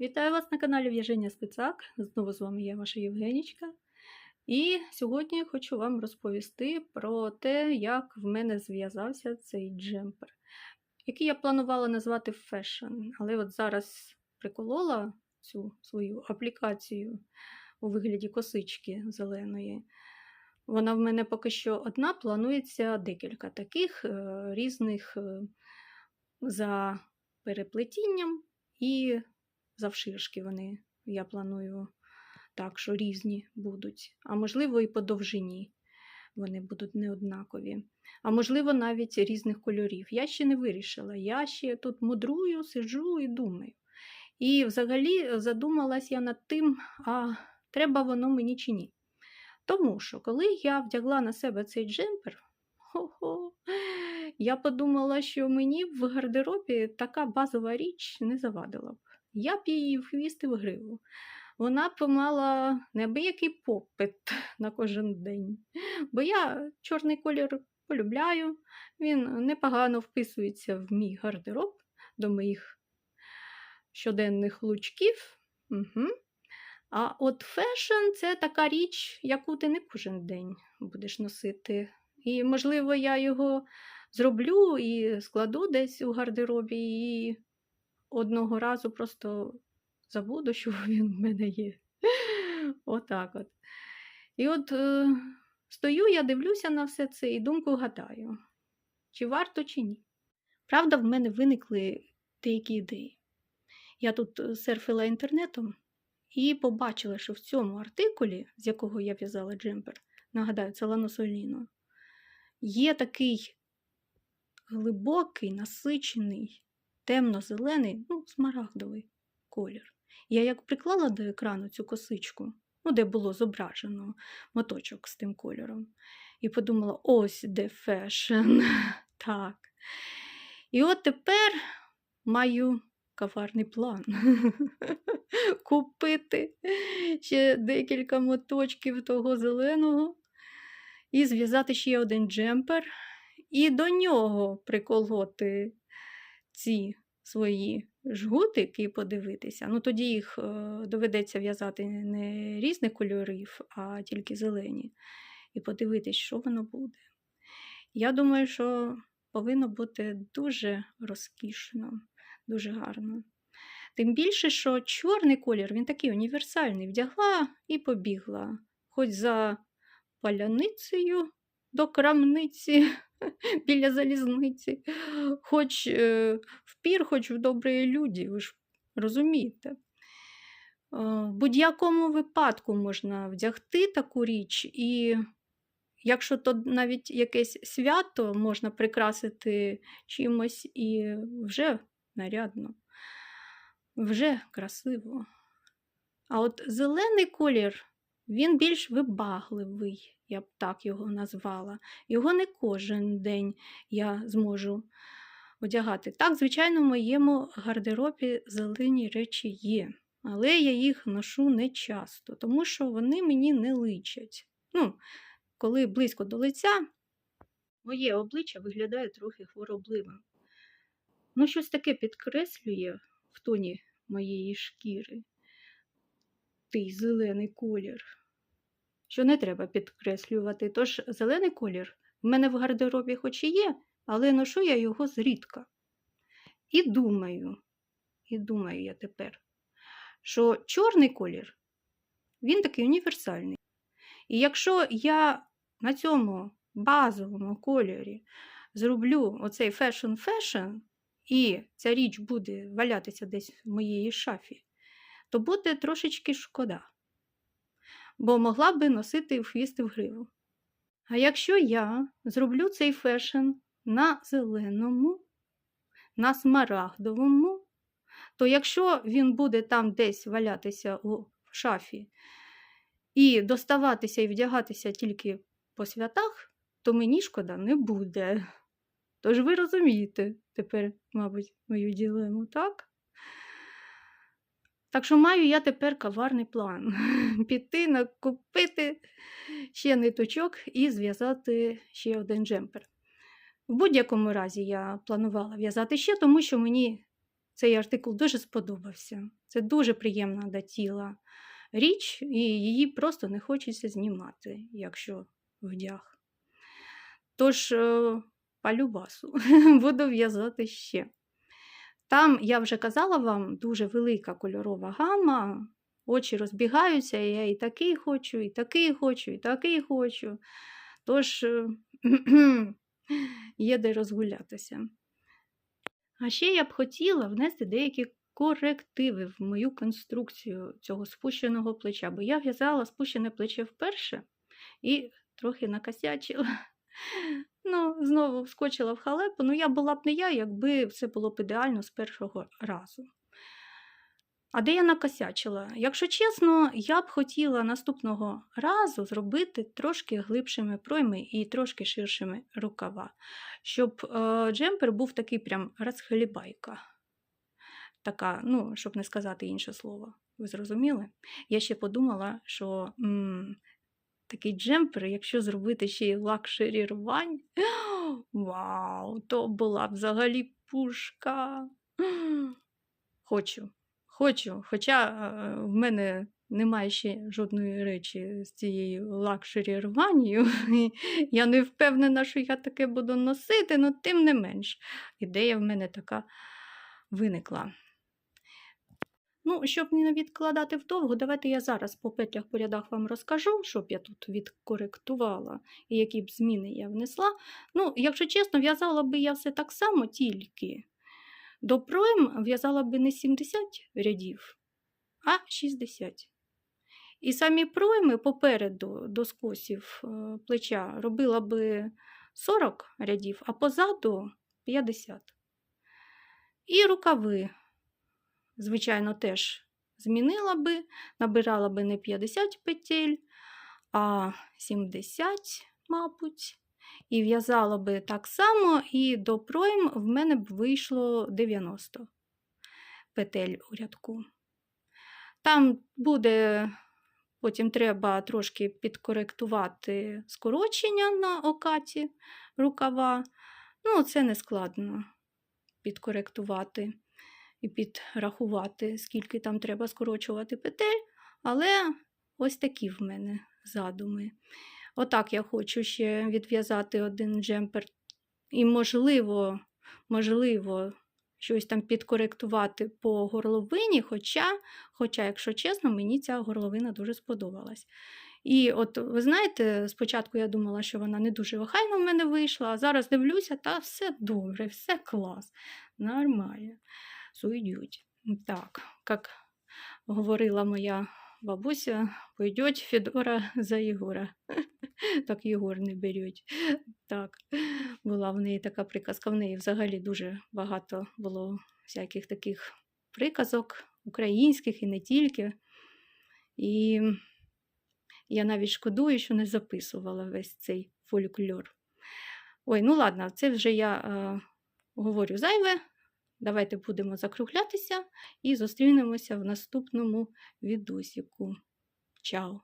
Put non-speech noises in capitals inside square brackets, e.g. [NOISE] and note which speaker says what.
Speaker 1: Вітаю вас на каналі В'яження Спецак. Знову з вами я, ваша Євгенічка. І сьогодні хочу вам розповісти про те, як в мене зв'язався цей джемпер, який я планувала назвати фешн. Але от зараз приколола цю свою аплікацію у вигляді косички зеленої. Вона в мене поки що одна, планується декілька таких е, різних е, за переплетінням і завширшки вони, я планую так, що різні будуть. А можливо, і по довжині вони будуть неоднакові. А можливо, навіть різних кольорів. Я ще не вирішила. Я ще тут мудрую, сиджу і думаю. І взагалі задумалась я над тим, а треба воно мені чи ні. Тому що, коли я вдягла на себе цей джемпер, хо-хо, я подумала, що мені в гардеробі така базова річ не завадила б. Я б її в хвіст і в гриву. Вона б мала неабиякий попит [LAUGHS] на кожен день. Бо я чорний колір полюбляю, він непогано вписується в мій гардероб до моїх щоденних лучків. Угу. А от фешн це така річ, яку ти не кожен день будеш носити. І, можливо, я його зроблю і складу десь у гардеробі, і одного разу просто забуду, [LAUGHS] що він в мене є. Отак от. І от е, стою, я дивлюся на все це і думку гадаю, чи варто, чи ні. Правда, в мене виникли деякі ідеї. Я тут е, серфила інтернетом і побачила, що в цьому артикулі, з якого я в'язала джемпер, нагадаю, це ланосоліно, є такий глибокий, насичений, темно-зелений, ну, смарагдовий колір. Я як приклала до екрану цю косичку, ну, де було зображено моточок з тим кольором, і подумала: ось де фешн. [LAUGHS] Так. І от тепер маю каварний план. [LAUGHS] Купити ще декілька моточків того зеленого і зв'язати ще один джемпер, і до нього приколоти ці свої жгутики подивитися. Ну, тоді їх е, доведеться в'язати не різних кольорів, а тільки зелені. І подивитись, що воно буде. Я думаю, що повинно бути дуже розкішно, дуже гарно. Тим більше, що чорний колір, він такий універсальний. Вдягла і побігла. Хоч за паляницею до крамниці [LAUGHS] біля залізниці, хоч е, в пір, хоч в доброї люди, ви ж розумієте. Е, В будь-якому випадку можна вдягти таку річ, і якщо то навіть якесь свято можна прикрасити чимось і вже нарядно, вже красиво. А от зелений колір, він більш вибагливий, я б так його назвала. Його не кожен день я зможу одягати. Так, звичайно, в моєму гардеробі зелені речі є, але я їх ношу не часто, тому що вони мені не личать. Ну, коли близько до лиця, моє обличчя виглядає трохи хворобливим. Ну, щось таке підкреслює в тоні моєї шкіри. Той зелений колір, що не треба підкреслювати. Тож зелений колір в мене в гардеробі хоч і є, але ношу я його зрідка. І думаю, і думаю я тепер, що чорний колір, він такий універсальний. І якщо я на цьому базовому кольорі зроблю оцей фешн-фешн, і ця річ буде валятися десь в моїй шафі, то буде трошечки шкода, бо могла би носити в хвіст в гриву. А якщо я зроблю цей фешн на зеленому, на смарагдовому, то якщо він буде там десь валятися у шафі і доставатися і вдягатися тільки по святах, то мені шкода не буде. Тож ви розумієте тепер, мабуть, мою ділему, так? Так що маю я тепер каварний план [LAUGHS] піти, накупити ще ниточок і зв'язати ще один джемпер. В будь-якому разі я планувала в'язати ще, тому що мені цей артикул дуже сподобався. Це дуже приємна до тіла річ, і її просто не хочеться знімати, якщо вдяг. Тож, е, по любасу, [LAUGHS] буду в'язати ще. Там, я вже казала вам, дуже велика кольорова гама, очі розбігаються, і я і такий хочу, і такий хочу, і такий хочу. Тож е, [CLEARS THROAT] є де розгулятися. А ще я б хотіла внести деякі корективи в мою конструкцію цього спущеного плеча, бо я в'язала спущене плече вперше і трохи накосячила. Ну, знову вскочила в халепу. Ну, я була б не я, якби все було б ідеально з першого разу. А де я накосячила? Якщо чесно, я б хотіла наступного разу зробити трошки глибшими пройми і трошки ширшими рукава, щоб е, джемпер був такий прям розхлібайка. Така, ну, щоб не сказати інше слово. Ви зрозуміли? Я ще подумала, що м, такий джемпер, якщо зробити ще й лакшері рвань, [GASPS] вау, то була взагалі пушка. Хочу. Хочу, хоча е, в мене немає ще жодної речі з цією лакшері рванію. [LAUGHS] Я не впевнена, що я таке буду носити, але тим не менш, ідея в мене така виникла. Ну, щоб не відкладати вдовго, давайте я зараз по петлях по рядах вам розкажу, щоб я тут відкоректувала і які б зміни я внесла. Ну, якщо чесно, в'язала би я все так само, тільки до пройм в'язала би не 70 рядів, а 60. І самі пройми попереду до скосів е, плеча робила би 40 рядів, а позаду 50. І рукави, звичайно, теж змінила би, набирала би не 50 петель, а 70, мабуть. І в'язала би так само, і до пройм в мене б вийшло 90 петель у рядку. Там буде, потім треба трошки підкоректувати скорочення на окаті рукава. Ну, це не складно підкоректувати і підрахувати, скільки там треба скорочувати петель, але ось такі в мене задуми. Отак я хочу ще відв'язати один джемпер. І, можливо, можливо, щось там підкоректувати по горловині, хоча, хоча, якщо чесно, мені ця горловина дуже сподобалась. І от, ви знаєте, спочатку я думала, що вона не дуже охайно в мене вийшла, а зараз дивлюся, та все добре, все клас. Нормально. Суйдють. Так, як говорила моя бабуся, пойдеть Федора за Єгора. [LAUGHS] Так Єгор не беруть. Так, була в неї така приказка. В неї взагалі дуже багато було всяких таких приказок, українських і не тільки. І я навіть шкодую, що не записувала весь цей фольклор. Ой, ну ладно, це вже я е, говорю зайве. Давайте будемо закруглятися і зустрінемося в наступному відосіку. Чао!